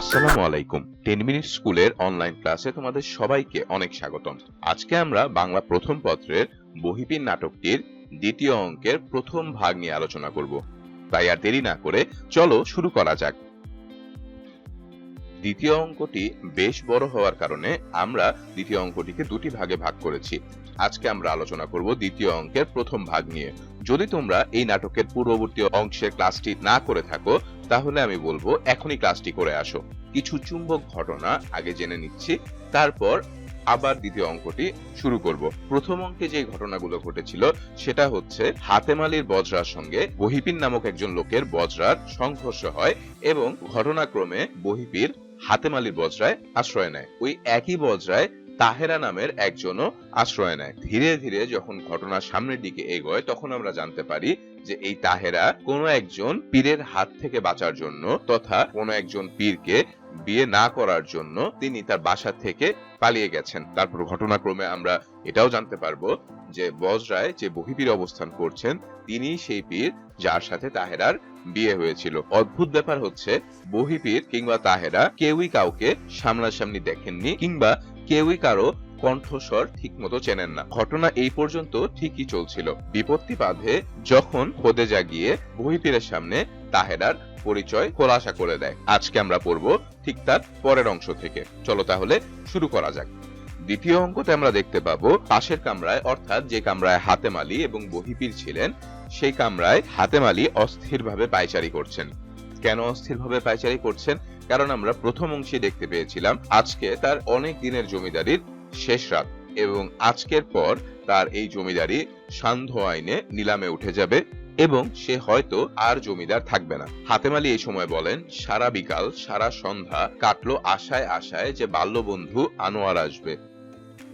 আসসালামু আলাইকুম। Ten minute স্কুলের অনলাইন ক্লাসে তোমাদের সবাইকে অনেক স্বাগতম। আজকে আমরা বাংলা প্রথম পত্রের বহিপিন নাটকটির দ্বিতীয় অঙ্কের প্রথম ভাগ নিয়ে আলোচনা করব। তাই আর দেরি না করে চলো শুরু করা যাক। দ্বিতীয় অঙ্কটি বেশ বড় হওয়ার কারণে আমরা দ্বিতীয় অঙ্কটিকে দুটি ভাগে ভাগ করেছি। আজকে আমরা আলোচনা করব দ্বিতীয় অঙ্কের প্রথম ভাগ নিয়ে। যদি তোমরা এই নাটকের পূর্ববর্তী অংশের ক্লাসটি না করে থাকো তাহলে আমি বলব, এখনই ক্লাসটি করে আসো। কিছু চুম্বক ঘটনা আগে জেনে নিচ্ছি, তারপর আবার দ্বিতীয় অঙ্কটি শুরু করব। প্রথম অঙ্কে যে ঘটনাগুলো ঘটেছিল, সেটা হচ্ছে হাতেমালির বজরার সঙ্গে বহিপিন নামক একজন লোকের বজরার সংঘর্ষ হয় এবং ঘটনাক্রমে বহিপির হাতেমালির বজরায় আশ্রয় নেয়। ওই একই বজরায় তাহেরা নামের একজনও আশ্রয় নেয়। ধীরে ধীরে যখন ঘটনা সামনের দিকে এগোয়, তখন আমরা জানতে পারি যে এই তাহেরা কোনো একজন পীরের হাত থেকে বাঁচার জন্য তথা কোনো একজন পীরকে বিয়ে না করার জন্য তিনি তার বাসা থেকে পালিয়ে গেছেন। তারপর ঘটনাক্রমে আমরা এটাও জানতে পারব যে বজরায় যে বহিপীর অবস্থান করছেন, তিনি সেই পীর যার সাথে তাহেরার বিয়ে হয়েছিল। অদ্ভুত ব্যাপার হচ্ছে, বহিপীর কিংবা তাহেরা কেউই কাউকে সামনাসামনি দেখেননি কিংবা কেউই কারও কণ্ঠস্বর ঠিক মতো চেনেন না। ঘটনা এই পর্যন্ত ঠিকই চলছিল। বিপত্তি বাধে যখন খোদে জাগিয়ে বহিপীরের সামনে তাহেরার পরিচয় খোলাসা করে দেয়। আজকে আমরা পড়ব ঠিক তার পরের অংশ থেকে। চলো তাহলে শুরু করা যাক। দ্বিতীয় অঙ্কতে আমরা দেখতে পাবো, পাশের কামরায় অর্থাৎ যে কামরায় হাতেমালি এবং বহিপীর ছিলেন, সেই কামরায় হাতেমালি অস্থিরভাবে পায়চারি করছেন। কেন অস্থিরভাবে পায়চারি করছেন? কারণ আমরা প্রথম অংশে দেখতে পেয়েছিলাম আজকে তার অনেক দিনের জমিদারির শেষ রাত এবং আজকের পর তার এই জমিদারি সান্ধ্য আইনে নিলামে উঠে যাবে এবং সে হয়তো আর জমিদার থাকবে না। হাতেমালি এই সময় বলেন, সারা বিকাল, সারা সন্ধ্যা কাটলো আশায় আশায় যে বাল্যবন্ধু আনোয়ার আসবে।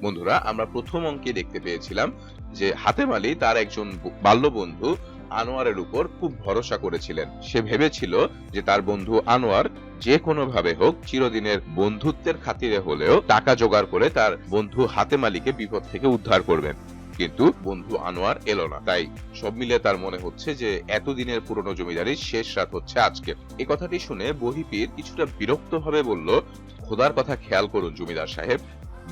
বন্ধুরা, আমরা প্রথম অঙ্কে দেখতে পেয়েছিলাম যে হাতেমালি তার একজন বাল্যবন্ধু আনোয়ারের উপর খুব ভরসা করেছিলেন। সে ভেবেছিল যে তার বন্ধু আনোয়ার যে কোনো ভাবে হোক চিরদিনের বন্ধুত্বের খাতিরে হলেও টাকা জোগাড় করে তার বন্ধু হাতে মালিকে বিপদ থেকে উদ্ধার করবেন। কিন্তু বন্ধু আনোয়ার এলো না। তাই সব মিলে তার মনে হচ্ছে যে এতদিনের পুরনো জমিদারির শেষ রাত হচ্ছে আজকে। এ কথাটি শুনে বহিপীর কিছুটা বিরক্ত ভাবে বলল, খোদার কথা খেয়াল করুন জমিদার সাহেব,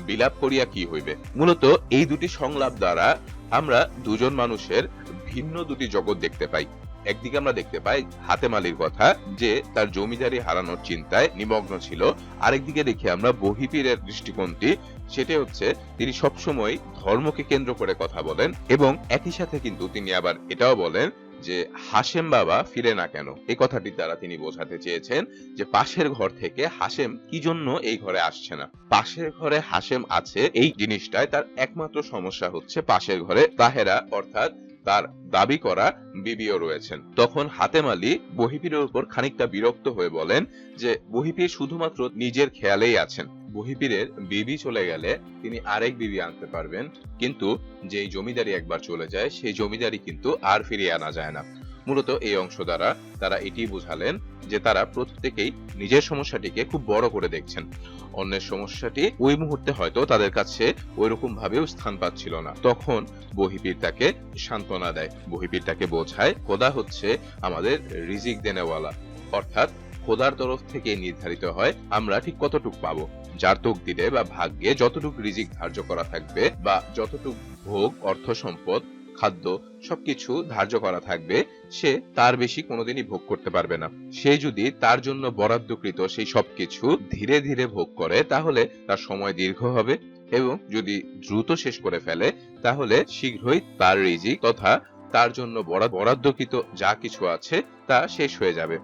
বিলাপ করিয়া কি হইবে? মূলত এই দুটি সংলাপ দ্বারা আমরা দুজন মানুষের ভিন্ন দুটি জগৎ দেখতে পাই। একদিকে আমরা দেখতে পাই হাতেমালির কথা, যে তার জমিদারি হারানোর চিন্তায় নিমগ্ন ছিল। আরেকদিকে দেখি আমরা বহিপীরের দৃষ্টিকোণটি, সেটা হচ্ছে তিনি সবসময় ধর্মকে কেন্দ্র করে কথা বলেন এবং একই সাথে কিন্তু তিনি আবার এটাও বলেন যে হাসেম বাবা ফিরে না কেন। এই কথাটির দ্বারা তিনি বোঝাতে চেয়েছেন যে পাশের ঘর থেকে হাসেম কি জন্য এই ঘরে আসছে না। পাশের ঘরে হাসেম আছে, এই জিনিসটায় তার একমাত্র সমস্যা হচ্ছে পাশের ঘরে তাহেরা, অর্থাৎ তার দাবি করা বিবিও রয়েছেন। তখন হাতেম আলী বহিপীরের উপর খানিকটা বিরক্ত হয়ে বলেন যে, বহিপীর শুধুমাত্র নিজের খেয়ালেই আছেন। বহিপীরের বিবি চলে গেলে তিনি আরেক বিবি আনতে পারবেন, কিন্তু যেই জমিদারি একবার চলে যায়, সেই জমিদারি কিন্তু আর ফিরিয়ে আনা যায় না। মূলত এই অংশ দ্বারা তারা এটি বুঝালেন যে তারা প্রত্যেকেই নিজের সমস্যাটিকে খুব বড় করে দেখছেন। অন্যের সমস্যাটি ওই মুহূর্তে হয়তো তাদের কাছে ওই রকম ভাবেও স্থান পাচ্ছিল না। তখন বহিপীর তাকে সান্ত্বনা দেয়। বহিপীর তাকে বোঝায়, খোদা হচ্ছে আমাদের রিজিক দেনেওয়ালা। অর্থাৎ খোদার তরফ থেকে নির্ধারিত হয়, আমরা ঠিক কতটুক পাবো। যার তকদিরে বা ভাগ্যে যতটুকু রিজিক ধার্য করা থাকবে বা যতটুক ভোগ, অর্থ সম্পদ খাদ্য সবকিছু ধার্য করা থাকবে, সে তার বেশি কোনোদিনই ভোগ করতে পারবে না। সে যদি তার জন্য বরাদ্দকৃত সেই সবকিছু ধীরে ধীরে ভোগ করে, তাহলে তার সময় দীর্ঘ হবে এবং যদি দ্রুত শেষ করে ফেলে, তাহলে শীঘ্রই তার রিজিক তথা তার জন্য বরাদ্দকৃত যা কিছু আছে তা শেষ হয়ে যাবে।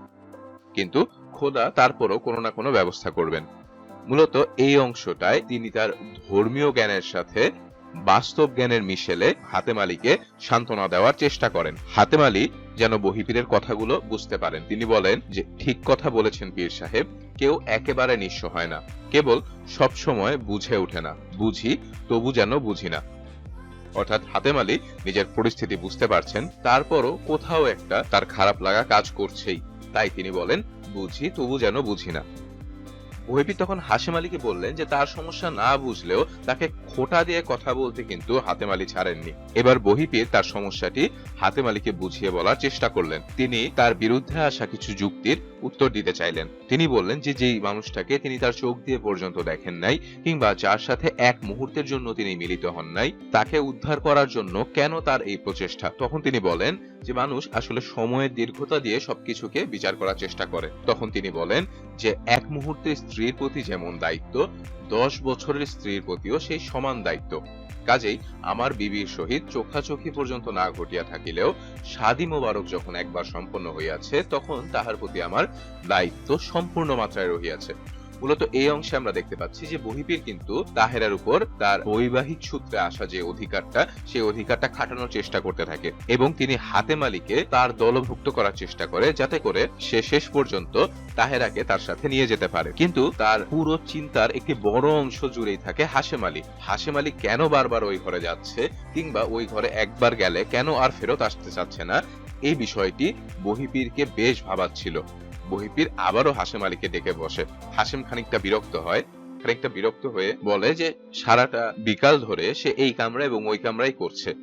কিন্তু খোদা তারপরও কোনো না কোনো ব্যবস্থা করবেন। মূলত এই অংশটায় তিনি তার ধর্মীয় জ্ঞানের সাথে বাস্তব জ্ঞানের মিশেলে হাতেমালিকে সান্ত্বনা দেওয়ার চেষ্টা করেন। হাতেমালি যেন বহিপীরের কথাগুলো বুঝতে পারেন। তিনি বলেন যে, ঠিক কথা বলেছেন পীর সাহেব, কেউ একেবারে নিঃস্ব হয় না। কেবল সব সময় বুঝে ওঠে না। বুঝি, তবু যেন বুঝি না। অর্থাৎ হাতেমালি নিজের পরিস্থিতি বুঝতে পারছেন, তারপরও কোথাও একটা তার খারাপ লাগা কাজ করছেই। তাই তিনি বলেন, বুঝি, তবু যেন বুঝি না। ওহিপি তখন হাসেম আলীকে বললেন যে তার সমস্যা না বুঝলেও তাকে খোটা দিয়ে কথা বলতে কিন্তু হাতেম আলী ছাড়েননি। এবার বহিপির তার সমস্যাটি হাতেম আলীকে বুঝিয়ে বলার চেষ্টা করলেন। তিনি তার বিরুদ্ধে আসা কিছু যুক্তির উত্তর দিতে চাইলেন। তিনি বললেন যে যেই মানুষটাকে তিনি তার চোখ দিয়ে পর্যন্ত দেখেন নাই কিংবা যার সাথে এক মুহূর্তের জন্য তিনি মিলিত হন নাই, তাকে উদ্ধার করার জন্য কেন তার এই প্রচেষ্টা? তখন তিনি বলেন যে মানুষ আসলে সময়ের দীর্ঘতা দিয়ে সবকিছুকে বিচার করার চেষ্টা করে। তখন তিনি বলেন যে এক মুহূর্তে স্ত্রীর প্রতি যেমন দায়িত্ব, দশ বছরের স্ত্রীর প্রতিও সেই সমান দায়িত্ব। কাজেই আমার বিবির সহিত চোখাচোখি পর্যন্ত না ঘটিয়া থাকিলেও শাদী মোবারক যখন একবার সম্পন্ন হইয়াছে, তখন তাহার প্রতি আমার দায়িত্ব সম্পূর্ণ মাত্রায় রহিয়াছে। মূলত এই অংশে আমরা দেখতে পাচ্ছি যে বহিপীর কিন্তু তাহেরার উপর তার বৈবাহিক সূত্রে আসা যে অধিকারটা, সেই অধিকারটা খাটানোর চেষ্টা করতে থাকে এবং তিনি হাতে মালিকে তার দলভুক্ত করার চেষ্টা করে যাতে করে সে শেষ পর্যন্ত তাহেরাকে তার সাথে নিয়ে যেতে পারে। কিন্তু তার পুরো চিন্তার একটি বড় অংশ জুড়েই থাকে হাসেম আলী হাসেম আলী কেন বারবার ওই ঘরে যাচ্ছে কিংবা ওই ঘরে একবার গেলে কেন আর ফেরত আসতে চাচ্ছে না? এই বিষয়টি বহিপীরকে বেশ ভাবাচ্ছিল। বহিপীর আবারও হাসেম আলীকে ডেকে বসে। হাসেম খানিকটা বিরক্ত হয়, খানিকটা বিরক্ত হয়ে বলে যে, সারাটা বিকাল ধরে সে এই কামরা এবং ওই কামরাই করছে।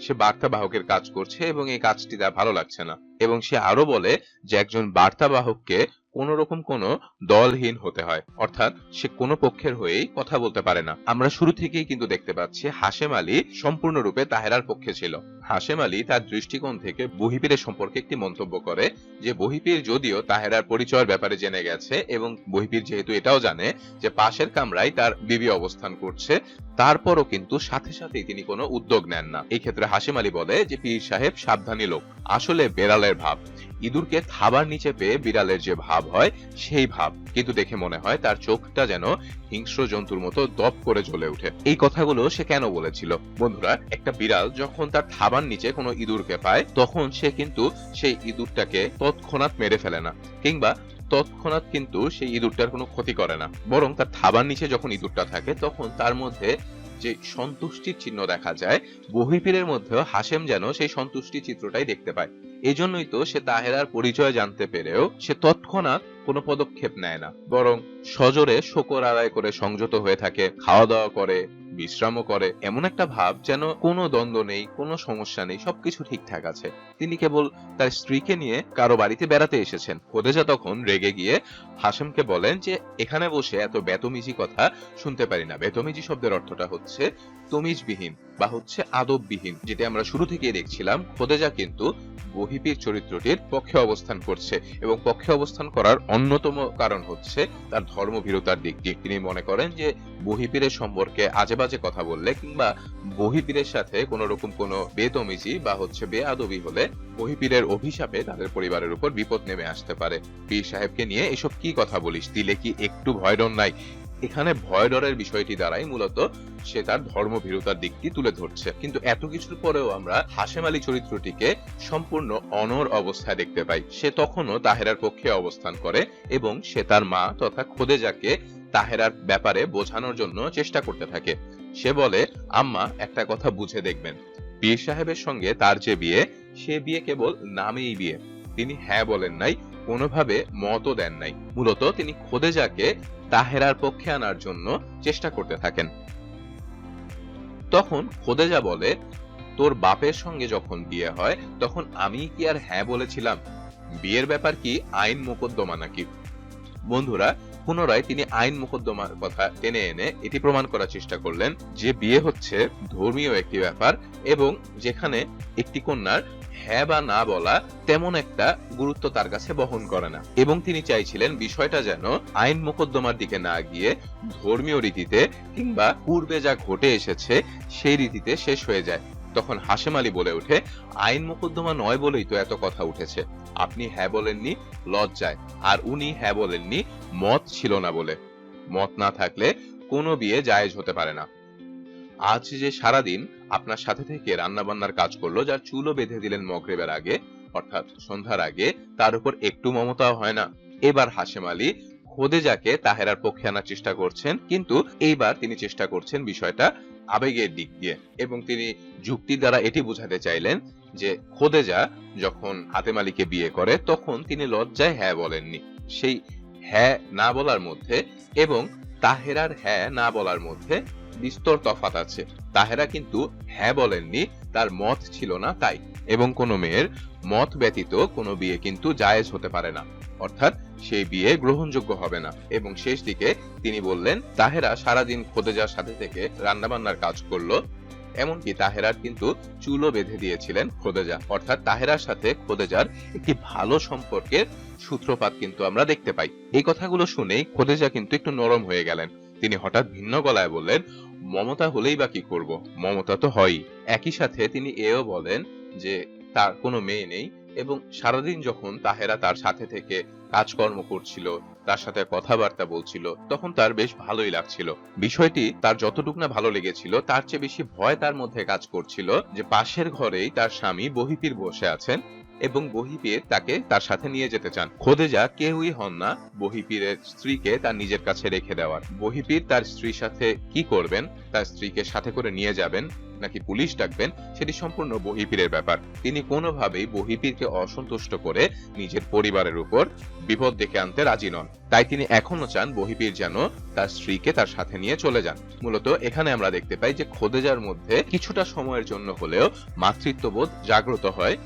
সে বার্তা বাহকের কাজ করছে এবং এই কাজটি তার ভালো লাগছে না। এবং সে আরও বলে যে, একজন বার্তা বাহককে কোন রকম কোন দলহীন হতে হয়। অর্থাৎ সে কোন পক্ষের হয়েই কথা বলতে পারে না। আমরা শুরু থেকেই কিন্তু দেখতে পাচ্ছি হাসেম আলী সম্পূর্ণরূপে তাহেরার পক্ষে ছিল। হাসেম আলী তার দৃষ্টিকোণ থেকে বহিপীরের সম্পর্কে একটি মন্তব্য করে যে, বহিপীর যদিও তাহেরার পরিচয়ের ব্যাপারে জেনে গেছে এবং বহিপীর যেহেতু এটাও জানে যে, পাশের কামরায় তার বিবি অবস্থান করছে, তারপরও কিন্তু সাথে সাথেই তিনি কোনো উদ্যোগ নেন না। এই ক্ষেত্রে হাসিম আলী বলে যে, পীর সাহেব সাবধানী লোক। আসলে বেড়ালের ভাব। ইঁদুরকে থাবার নিচে পেয়ে বিড়ালের যে ভাব হয়, সেই ভাব। কিন্তু দেখে মনে হয় তার চোখটা যেন হিংস্র জন্তুর মতো দপ করে জ্বলে ওঠে। এই কথাগুলো সে কেন বলেছিল? বন্ধুরা, একটা বিড়াল যখন তার থাবার নিচে কোনো ইঁদুরকে পায়, তখন সে কিন্তু সেই ইঁদুরটাকে তৎক্ষণাৎ মেরে ফেলে না, কিংবা তৎক্ষণাৎ কিন্তু সেই ইঁদুরটার কোনো ক্ষতি করে না। বরং তার থাবার নিচে যখন ইঁদুরটা থাকে, তখন তার মধ্যে যে সন্তুষ্টির চিহ্ন দেখা যায় বহিপীরের মধ্যেও হাসেম যেন সেই সন্তুষ্টি চিত্রটাই দেখতে পায়। এজন্যই তো সে তাহেরার পরিচয় জানতে পেরেও সে তৎক্ষণাৎ কোনো পদক্ষেপ নেয় না। বরং সজোরে শকর আদায় করে সংযত হয়ে থাকে খাওয়া দাওয়া করে বিশ্রামও করে, এমন একটা ভাব যেন কোনো দ্বন্দ্ব নেই, কোনো সমস্যা নেই, সবকিছু ঠিকঠাক আছে। তিনি কেবল তার স্ত্রীকে নিয়ে কারও বাড়িতে বেড়াতে এসেছেন। খোদেজা তখন রেগে গিয়ে হাসেমকে বলেন যে, এখানে বসে এত বেতমিজি কথা শুনতে পারি না। বেতমিজি শব্দের অর্থটা হচ্ছে তমিজবিহীন বা হচ্ছে আদববিহীন, যেটা আমরা শুরু থেকেই দেখছিলাম। খোদেজা কিন্তু বহিপীর চরিত্রটির পক্ষে অবস্থান করছে এবং পক্ষে অবস্থান করার অন্যতম কারণ হচ্ছে তার ধর্মভীরতার দিকটি। তিনি মনে করেন যে বহিপীরের সম্পর্কে আজে বাজে কথা বললে কিংবা বহিপীরের সাথে কোন রকম কোন বেতমিজি বা হচ্ছে বেআদবি হলে বহিপীরের অভিশাপে তাদের পরিবারের উপর বিপদ নেমে আসতে পারে। পীর সাহেবকে নিয়ে এসব কি কথা বলিস? দিলে কি একটু ভয় ডর নাই? এখানে ভয় ডরের বিষয়টি দ্বারাই মূলত সে তার ধর্মভীরতার দিকটি তুলে ধরছে। কিন্তু এত কিছুর পরেও আমরা হাসেম আলী চরিত্রটিকে সম্পূর্ণ অনর অবস্থায় দেখতে পাই। সে তখনও তাহেরার পক্ষে অবস্থান করে এবং সে তার মা তথা খোদেজাকে তাহেরার ব্যাপারে বোঝানোর জন্য চেষ্টা করতে থাকে। সে বলে, আম্মা, একটা কথা বুঝে দেখবেন। পীর সাহেবের সঙ্গে তার যে বিয়ে, সে বিয়ে কেবল নামেই বিয়ে। তিনি হ্যাঁ বলেন নাই, কোনোভাবে মতও দেন নাই। মূলত তিনি খোদেজাকে তাহেরার পক্ষে আনার জন্য চেষ্টা করতে থাকেন। তখন খোদেজা বলে, তোর বাপের সঙ্গে যখন বিয়ে হয়, তখন আমি কি আর হ্যাঁ বলেছিলাম? বিয়ের ব্যাপার কি আইন মোকদ্দমা নাকি? বন্ধুরা পুনরায় তিনি আইন মোকদ্দমার কথা টেনে এনে এটি প্রমাণ করার চেষ্টা করলেন যে বিয়ে হচ্ছে ধর্মীয় একটি ব্যাপার এবং যেখানে একটি কন্যার হ্যাঁ বা না বলা তেমন একটা গুরুত্ব তার কাছে বহন করে না। এবং তিনি চাইছিলেন বিষয়টা যেন আইন মোকদ্দমার দিকে না গিয়ে ধর্মীয় রীতিতে কিংবা পূর্বে যা ঘটে এসেছে সেই রীতিতে শেষ হয়ে যায়। তখন হাসেম আলী বলে ওঠে, আইন মোকদ্দমা নয় বলেই তো এত কথা উঠেছে। আপনি হ্যাঁ বলেননি, লজ্জায়। আর উনি হ্যাঁ বলেননি, মত ছিল না বলে। মত না থাকলে কোনো বিয়ে জায়েজ হতে পারে না। আজ যে সারাদিন আপনার সাথে থেকে রান্না বান্নার কাজ করল, যার চুলও বেঁধে দিলেন মগরেবের আগে, অর্থাৎ সন্ধ্যার আগে, তার উপর একটু মমতাও হয় না। এবার হাসেম আলী খোদেজাকে তাহেরার পক্ষে আনার চেষ্টা করছেন, কিন্তু এইবার তিনি চেষ্টা করছেন বিষয়টা আবেগের দিক দিয়ে। এবং তিনি যুক্তি দ্বারা এটি বোঝাতে চাইলেন যে, খোদেজা যখন হাতেম আলীকে বিয়ে করে, তখন তিনি লজ্জায় হ্যাঁ বলেননি। সেই হ্যাঁ না বলার মধ্যে এবং তাহেরার হ্যাঁ না বলার মধ্যে বিস্তর তফাত আছে। তাহেরা কিন্তু হ্যাঁ বলেননি, তার মত ছিল না তাই। এবং কোনো মেয়ের মত ব্যতীত কোনো বিয়ে কিন্তু জায়েজ হতে পারে না। অর্থাৎ সেই বিয়ে গ্রহণযোগ্য হবে না। এবং শেষ দিকে তিনি বললেন, তাহেরা সারাদিন খোদেজার সাথে থেকে রান্নাবান্নার কাজ করল। এমনকি তাহেরার কিন্তু চুলও বেঁধে দিয়েছিলেন খোদেজা। অর্থাৎ তাহেরার সাথে খোদেজার একটি ভালো সম্পর্কের সূত্রপাত কিন্তু আমরা দেখতে পাই। এই কথাগুলো শুনেই খোদেজা কিন্তু একটু নরম হয়ে গেলেন। তিনি হঠাৎ ভিন্ন গলায় বললেন, মমতা হলেই বা কি করব? মমতা তো হয়ই। একই সাথে তিনি এও বলেন যে, তার কোনো মেয়ে নেই। এবং সারাদিন যখন তাহেরা তার সাথে থেকে কাজকর্ম করছিল, তার সাথে কথাবার্তা বলছিল, তখন তার বেশ ভালোই লাগছিল। বিষয়টি তার যতটুক না ভালো লেগেছিল, তার চেয়ে বেশি ভয় তার মধ্যে কাজ করছিল যে পাশের ঘরেই তার স্বামী বহিপির বসে আছেন। এবং বহিপীর তাকে তার সাথে নিয়ে যেতে চান। খোদেজা কেউই হন না, বহিপীরের স্ত্রীকে তার নিজের কাছে রেখে দেওয়ার। বহিপীর তার স্ত্রীর সাথে কি করবেন? তার স্ত্রীকে সাথে করে নিয়ে যাবেন? নাকি পুলিশ ডাকবেন? সেটি সম্পূর্ণ বহিপীরের ব্যাপার। তিনি কোনোভাবেই বহিপীরকে অসন্তুষ্ট করে নিজের পরিবারের উপর বিপদ ডেকে আনতে রাজি নন। তাই তিনি এখনও চান বহিপীর যেন তার স্ত্রীকে তার সাথে নিয়ে চলে যান। মূলত এখানে আমরা দেখতে পাই যে খোদেজার মধ্যে কিছুটা সময়ের জন্য হলেও মাতৃত্ববোধ জাগ্রত হয়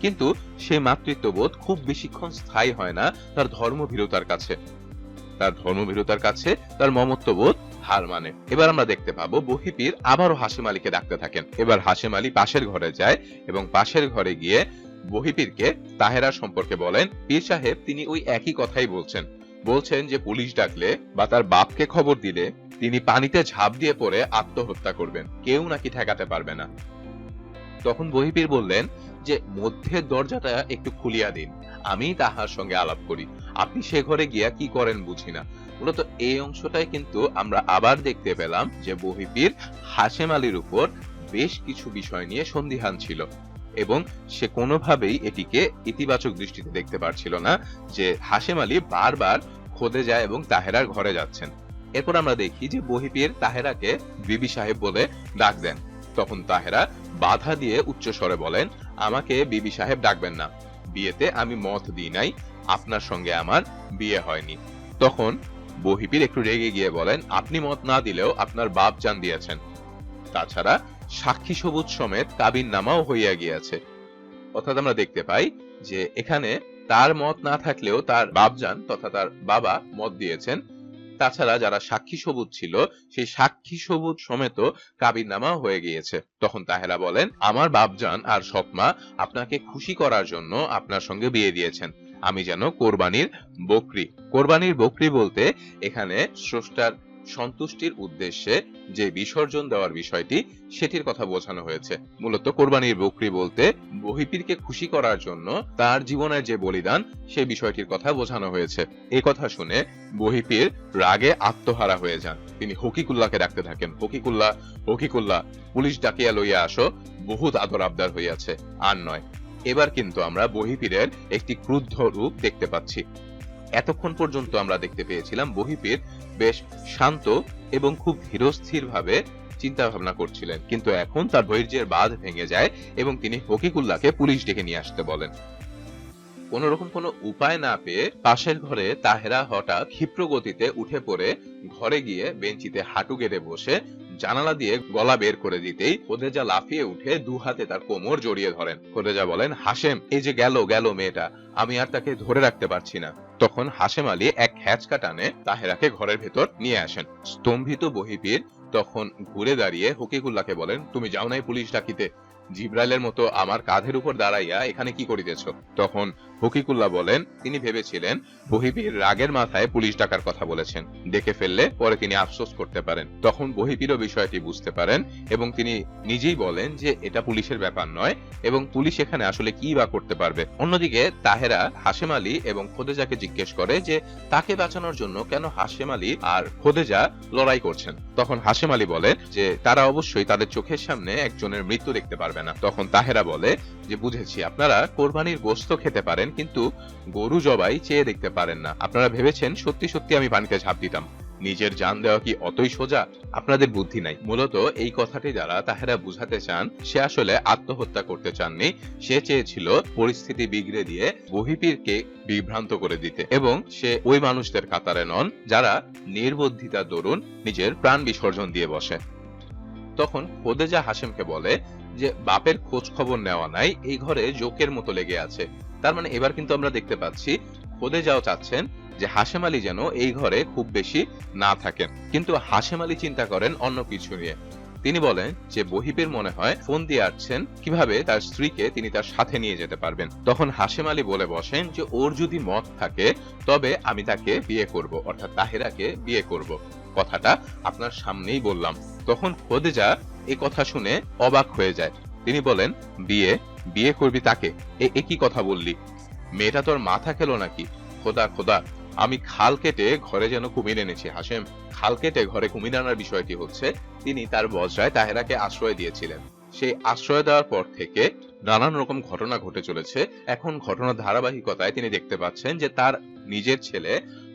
কিন্তু সেই মাতৃত্ববোধ খুব বেশিক্ষণ স্থায়ী হয় না তার ধর্মভীরতার কাছে। তার ধর্মভীরতার কাছে তার মমত্ববোধ হার মানে। এবার আমরা দেখতে পাবো বহিপীর আবারও হাসিম আলীকে ডাকতে থাকেন। এবার হাসিম আলী পাশের ঘরে যায় এবং পাশের ঘরে গিয়ে বহিপীরকে তাহেরা সম্পর্কে বলেন, পীর সাহেব, তিনি ওই একই কথাই বলছেন। বলছেন যে পুলিশ ডাকলে বা তার বাপকে খবর দিলে তিনি পানিতে ঝাঁপ দিয়ে পড়ে আত্মহত্যা করবেন। কেউ নাকি ঠেকাতে পারবে না। তখন বহিপীর বললেন যে মধ্যের দরজাটা একটু খুলিয়া দিন। আমি তাহার সঙ্গে আলাপ করি। আপনি সে ঘরে গিয়া কি করেন বুঝি না। মূলত এই অংশটাই কিন্তু আমরা আবার দেখতে পেলাম যে বহিপীর হাসেম আলীর উপর বেশ কিছু বিষয় নিয়ে সন্দিহান ছিল এবং সে কোনোভাবেই এটিকে ইতিবাচক দৃষ্টিতে দেখতে পারছিল না যে হাসেম আলী বারবার খোদে যায় এবং তাহেরার ঘরে যাচ্ছেন। এরপর আমরা দেখি যে বহিপীর তাহেরাকে বিবি সাহেব বলে ডাক দেন। তখন তাহেরা বাধা দিয়ে উচ্চস্বরে বলেন আমাকে বিবি সাহেব ডাকবেন না। বিয়েতে আমি মত দিই নাই, আপনার সঙ্গে আমার বিয়ে হয়নি। তখন বহিপির একটু রেগে গিয়ে বলেন, আপনি মত না দিলেও আপনার বাপ জান দিয়েছেন। তাছাড়া সাক্ষী সবুজ সমেত কাবিন নামাও হইয়া গিয়াছে। অর্থাৎ আমরা দেখতে পাই যে এখানে তার মত না থাকলেও তার বাপজান তথা তার বাবা মত দিয়েছেন। তাছাড়া যারা সাক্ষী সবুজ ছিল, সেই সাক্ষী সবুজ সমেত কাবিননামা হয়ে গিয়েছে। তখন তাহেরা বলেন, আমার বাপজান আর সৎমা আপনাকে খুশি করার জন্য আপনার সঙ্গে বিয়ে দিয়েছেন। আমি যেন কোরবানির বকরি কোরবানির বকরি বলতে এখানে স্রষ্টার সন্তুষ্টির উদ্দেশ্যে যে বিসর্জন দেওয়ার বিষয়টি, সেটির কথা বোঝানো হয়েছে। মূলত কোরবানির বকরি বলতে বহিপীরকে খুশি করার জন্য তার জীবনের যে বলিদান, সেই বিষয়টির কথা বোঝানো হয়েছে। এই কথা শুনে বহিপীর রাগে আত্মহারা হয়ে যান। তিনি হকিকুল্লাহকে ডাকতে থাকেন। হকিকুল্লাহ হকিকুল্লাহ, পুলিশ ডাকিয়া লইয়া আসো, বহুত আদর আবদার হইয়াছে। আর নয়, এবার কিন্তু আমরা বহিপীরের একটি ক্রুদ্ধ রূপ দেখতে পাচ্ছি। এতক্ষণ পর্যন্ত আমরা দেখতে পেয়েছিলাম বহিপীর বেশ শান্ত এবং খুব ধীরস্থির ভাবে চিন্তা ভাবনা করছিলেন। কিন্তু এখন তার ধৈর্যের বাঁধ ভেঙে যায় এবং তিনি হকিকুল্লাহকে পুলিশ ডেকে নিয়ে আসতে বলেন। কোন রকম কোনো উপায় না পেয়ে পাশের ঘরে তাহেরা হঠাৎ ক্ষিপ্র গতিতে উঠে পড়ে ঘরে গিয়ে বেঞ্চিতে হাঁটু গেড়ে বসে জানালা দিয়ে গলা বের করে দিতেই খোদেজা লাফিয়ে উঠে দু হাতে তার কোমর জড়িয়ে ধরেন। খোদেজা বলেন হাসেম এই যে গেল গেল মেয়েটা, আমি আর তাকে ধরে রাখতে পারছি না। তখন হাসেম আলী এক হ্যাচকা টানে তাহেরাকে ঘরের ভেতর নিয়ে আসেন। স্তম্ভিত বহিপীর তখন ঘুরে দাঁড়িয়ে হকিকুল্লাহকে বলেন, তুমি যাও নাই পুলিশ ডাকিতে। জিব্রাইলের মতো আমার কাঁধের উপর দাঁড়াইয়া এখানে কি করিতেছ? তখন হকিকুল্লাহ বলেন, তিনি ভেবেছিলেন বহিপীর রাগের মাথায় পুলিশ ডাকার কথা বলেছেন। দেখে ফেললে পরে তিনি আফসোস করতে পারেন। তখন বহিপীরও বিষয়টি বুঝতে পারেন এবং তিনি নিজেই বলেন যে এটা পুলিশের ব্যাপার নয় এবং পুলিশ এখানে আসলে কি বা করতে পারবে। অন্যদিকে তাহেরা হাসেম আলী এবং খোদেজাকে জিজ্ঞেস করে যে তাকে বাঁচানোর জন্য কেন হাসেম আলী আর খোদেজা লড়াই করছেন। তখন হাসেম আলী বলে যে তারা অবশ্যই তাদের চোখের সামনে একজনের মৃত্যু দেখতে পারবে না। তখন তাহেরা বলে যে বুঝেছি, আপনারা কোরবানির গোস্ত খেতে পারেন, কিন্তু গরু জবাই চেয়ে দেখতে পারেন না। আপনারা ভেবেছেন, সত্যি সত্যি আমি পানিতে ঝাঁপ দিতাম। নিজের জান দেওয়া কি অতই সোজা? আপনাদের বুদ্ধি নাই। মূলত এই কথাটি দ্বারা তাহেরা বুঝাতে চান, সে আসলে আত্মহত্যা করতে চাননি। সে চেয়েছিল পরিস্থিতি বিগড়ে দিয়ে বহিপীরকে বিভ্রান্ত করে দিতে এবং সে ওই মানুষদের কাতারে নন, যারা নির্বুদ্ধিতার দরুন নিজের প্রাণ বিসর্জন দিয়ে বসে। তখন খোদেজা হাসেমকে বলে যে বাপের খোঁজ খবর নেওয়া নাই, এই ঘরে জোকের মতো লেগে আছে। তার মানে এবার কিন্তু আমরা দেখতে পাচ্ছি খোদেজাও চাচ্ছেন যে হাসেম আলী যেন এই ঘরে খুব বেশি না থাকেন। কিন্তু হাসেম আলী চিন্তা করেন অন্য কিছু নিয়ে। তিনি বলেন যে বহিবের মনে হয় ফোন দিয়ে আসছেন, কীভাবে তার স্ত্রীকে তিনি তার সাথে নিয়ে যেতে পারবেন। তখন হাসেম আলী বলে বসেন যে ওর যদি মত থাকে, তবে আমি তাকে বিয়ে করব, অর্থাৎ তাহেরাকে বিয়ে করব। কথাটা আপনার সামনেই বললাম। তখন খোদেজা এই কথা শুনে অবাক হয়ে যায়। তিনি বলেন, বিয়ে বিয়ে করবি তাকে? এ একই কথা বললি? মেয়েটা তোর মাথা খেলো নাকি? খোদা খোদা, আমি খাল কেটে ঘরে যেন কুমির এনেছি হাসেম খাল কেটে ঘরে কুমির আনার বিষয়টি হচ্ছে, তিনি তার বজ্রায় তাহেরাকে আশ্রয় দিয়েছিলেন। সেই আশ্রয় দেওয়ার পর থেকে নানান রকম ঘটনা ঘটে চলেছে। এখন ঘটনার ধারাবাহিকতায় তিনি দেখতে পাচ্ছেন যে তার নিজের ছেলে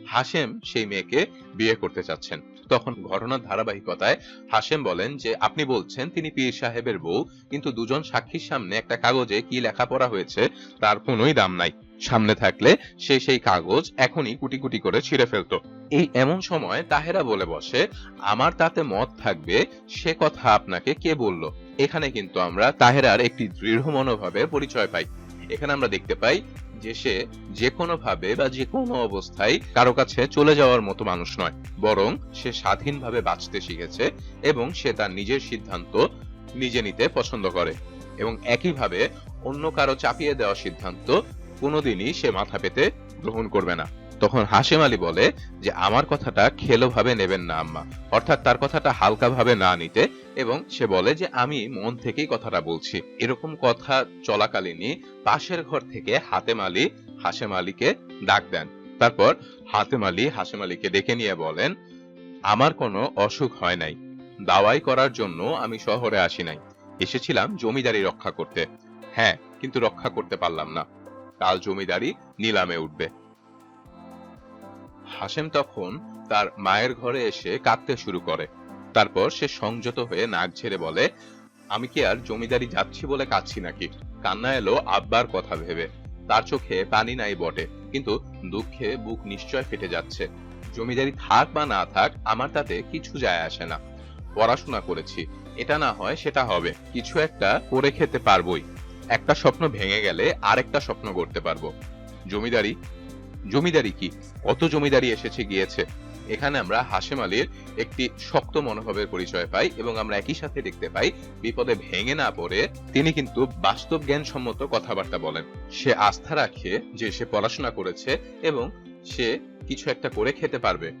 হাসেম সেই মেয়েকে বিয়ে করতে চাচ্ছেন। তখন ঘটনার ধারাবাহিকতায় হাসেম বলেন যে, আপনি বলছেন তিনি পীর সাহেবের বউ, কিন্তু দুজন সাক্ষীর সামনে একটা কাগজে কি লেখাপড়া হয়েছে, তার কোনোই দাম নাই। সামনে থাকলে সে সেই কাগজ এখনই কুটি কুটি করে ছিঁড়ে ফেলতো। এই এমন সময় তাহেরা বলে বসে, আমার তাতে মত থাকবে, সে কথা আপনাকে কে বলল? এখানে কিন্তু আমরা তাহেরার একটি দৃঢ় মনোভাবের পরিচয় পাই। এখানে আমরা দেখতে পাই যে সে যে কোনো ভাবে বা যে কোনো অবস্থায় কারও কাছে চলে যাওয়ার মতো মানুষ নয়, বরং সে স্বাধীনভাবে বাঁচতে শিখেছে এবং সে তার নিজের সিদ্ধান্ত নিজে নিতে পছন্দ করে এবং একইভাবে অন্য কারও চাপিয়ে দেওয়া সিদ্ধান্ত কোনোদিনই সে মাথা পেতে গ্রহণ করবে না। তখন হাসেম আলী বলে যে, আমার কথাটা খেলো ভাবে নেবেন না, আম্মা। অর্থাৎ তার কথাটা হালকা ভাবে না নিতে এবং সে বলে যে, আমি মন থেকেই কথাটা বলছি। এরকম কথা চলাকালীনই পাশের ঘর থেকে হাতেম আলী, হাসেম আলীকে ডাক দেন। তারপর হাতেম আলী হাসেম আলীকে ডেকে নিয়ে বলেন, আমার কোনো অসুখ হয় নাই। দাওয়াই করার জন্য আমি শহরে আসি নাই। এসেছিলাম জমিদারি রক্ষা করতে। হ্যাঁ কিন্তু রক্ষা করতে পারলাম না। কাল জমিদারি নিলামে উঠবে। হাসেম তখন তার মায়ের ঘরে এসে কাঁদতে শুরু করে। তারপর সে সংযত হয়ে নাক ছেড়ে বলে, আমি কি আর জমিদারি যাচ্ছি বলে কাঁদছি নাকি? কান্না এলো আব্বার কথা ভেবে। তার চোখে পানি নাই বটে, কিন্তু দুঃখে বুক নিশ্চয় ফেটে যাচ্ছে। জমিদারি থাক বা না থাক, আমার তাতে কিছু যায় আসে না। পড়াশোনা করেছি, এটা না হয় সেটা হবে। কিছু একটা করে খেতে পারবোই। একটা স্বপ্ন ভেঙে গেলে আরেকটা স্বপ্ন করতে পারব। জমিদারি জমিদারি কি? কত জমিদারি এসেছে, গিয়েছে? এখানে আমরা হাসেম আলীর একটি শক্ত মনোভাবের পরিচয় পাই এবং আমরা একই সাথে দেখতে পাই, বিপদে ভেঙে না পড়ে তিনি কিন্তু বাস্তব জ্ঞান সম্মত কথাবার্তা বলেন। সে আস্থা রাখে যে সে পড়াশোনা করেছে এবং সে কিছু একটা করে খেতে পারবে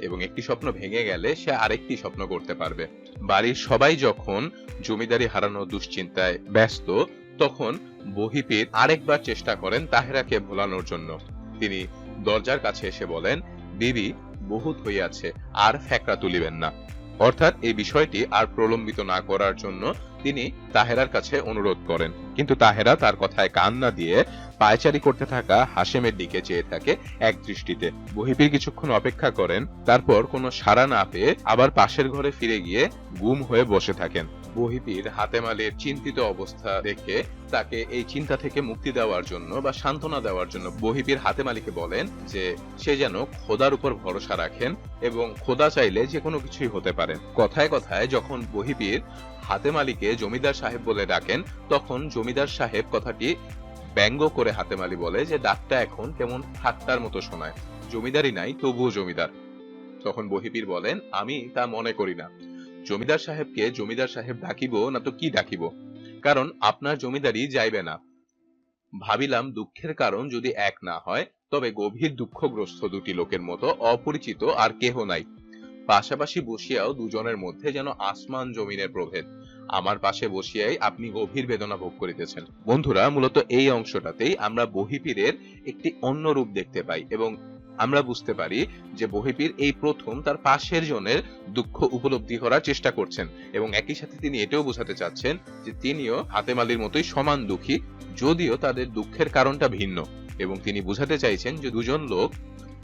এবং একটি স্বপ্ন ভেঙে গেলে সে আরেকটি স্বপ্ন করতে পারবে। বাড়ির সবাই যখন জমিদারি হারানোর দুশ্চিন্তায় ব্যস্ত, তখন বহিপীর আরেকবার চেষ্টা করেন তাহেরাকে ভোলানোর জন্য। তিনি দরজার কাছে এসে বলেন বিবি বহুত হইয়াছে, আর ফ্যাকরা তুলিবেন না। অর্থাৎ এই বিষয়টি আর প্রলম্বিত না করার জন্য তিনি তাহেরার কাছে অনুরোধ করেন। কিন্তু তাহেরা তার কথায় কান না দিয়ে পায়চারি করতে থাকা হাসেমের দিকে চেয়ে থাকে এক দৃষ্টিতে। বহিপীর কিছুক্ষণ অপেক্ষা করেন, তারপর কোনো সাড়া না পেয়ে আবার পাশের ঘরে ফিরে গিয়ে গুম হয়ে বসে থাকেন। বহিপীর হাতেম আলীর চিন্তিত অবস্থা দেখে তাকে এই চিন্তা থেকে মুক্তি দেওয়ার জন্য বা সান্ত্বনা দেওয়ার জন্য বহিপীর হাতেম আলীকে বলেন যে, সে যেন খোদার উপর ভরসা রাখেন এবং খোদা চাইলে যে কোনো কিছুই হতে পারেন। কথায় কথায় যখন বহিপীর হাতেম আলীকে জমিদার সাহেব বলে ডাকেন, তখন জমিদার সাহেব কথাটি ব্যঙ্গ করে হাতেম আলী বলে যে, ডাকটা এখন কেমন ঠাট্টার মতো শোনায়। জমিদারই নাই, তবুও জমিদার। তখন বহিপীর বলেন, আমি তা মনে করি না। জমিদার সাহেবকে জমিদার সাহেব ডাকিব না তো কি ডাকিব? কারণ আপনার জমিদারি যাইবে না। ভাবিলাম দুঃখের কারণ যদি এক না হয়, তবে গভীর দুঃখগ্রস্ত দুটি লোকের মতো অপরিচিত আর কেহ নাই। পাশাপাশি বসিয়াও দুজনের মধ্যে যেন আসমান জমিনের প্রভেদ। আমার পাশে বসিয়াই আপনি গভীর বেদনা ভোগ করিতেছেন। বন্ধুরা, মূলত এই অংশটাতেই আমরা বহিপীরের একটি অন্য রূপ দেখতে পাই এবং আমরা বুঝতে পারি যে বহিপীর এই প্রথম তার পাশের জনের দুঃখ উপলব্ধি করার চেষ্টা করছেন এবং একই সাথে তিনি এটাও বোঝাতে চাচ্ছেন যে তিনিও হাতেম আলীর মতোই সমান দুঃখী, যদিও তাদের দুঃখের কারণটা ভিন্ন। এবং তিনি বুঝাতে চাইছেন যে দুজন লোক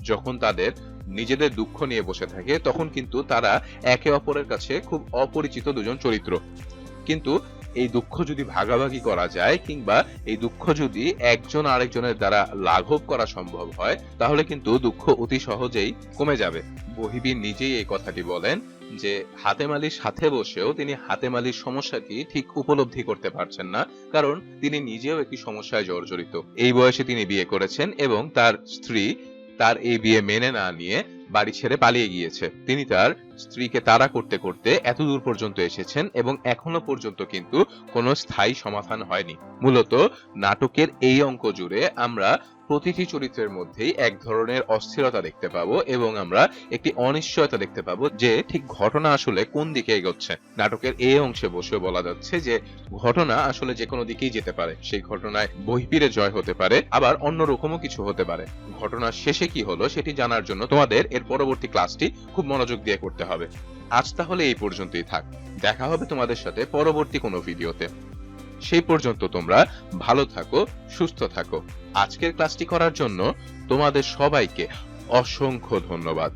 যখন তাদের নিজেদের দুঃখ নিয়ে বসে থাকে, তখন কিন্তু তারা একে অপরের কাছে খুব অপরিচিত দুজন চরিত্র। কিন্তু এই দুঃখ যদি ভাগাভাগি করা যায় কিংবা এই দুঃখ যদি একজন আরেকজনের দ্বারা লাঘব করা সম্ভব হয়, তাহলে কিন্তু দুঃখ অতি সহজেই কমে যাবে। বহিবীর নিজেই এই কথাটি বলেন যে, হাতেমালির সাথে বসেও তিনি হাতেমালির সমস্যাটি ঠিক উপলব্ধি করতে পারছেন না, কারণ তিনি নিজেও একটি সমস্যায় জর্জরিত। এই বয়সে তিনি বিয়ে করেছেন এবং তার স্ত্রী তার এই বিয়ে মেনে না নিয়ে বাড়ি ছেড়ে পালিয়ে গিয়েছে। তিনি তার স্ত্রীকে তাড়া করতে করতে এত দূর পর্যন্ত এসেছেন এবং এখনও পর্যন্ত কিন্তু কোনো স্থায়ী সমাধান হয়নি। মূলত নাটকের এই অঙ্ক জুড়ে আমরা প্রতিটি চরিত্রের মধ্যেই এক ধরনের অস্থিরতা দেখতে পাবো এবং আমরা একটি অনিশ্চয়তা দেখতে পাবো যে ঠিক ঘটনা আসলে কোন দিকে এগোচ্ছে। নাটকের এই অংশে বসে বলা যাচ্ছে যে ঘটনা আসলে যে কোনো দিকেই যেতে পারে। সেই ঘটনায় বহিপিরে জয় হতে পারে, আবার অন্যরকমও কিছু হতে পারে। ঘটনার শেষে কি হলো সেটি জানার জন্য তোমাদের এর পরবর্তী ক্লাসটি খুব মনোযোগ দিয়ে করতে হবে। আজ তাহলে এই পর্যন্তই থাক। দেখা হবে তোমাদের সাথে পরবর্তী কোনো ভিডিওতে। সেই পর্যন্ত তোমরা ভালো থাকো, সুস্থ থাকো। আজকের ক্লাসটি করার জন্য তোমাদের সবাইকে অসংখ্য ধন্যবাদ।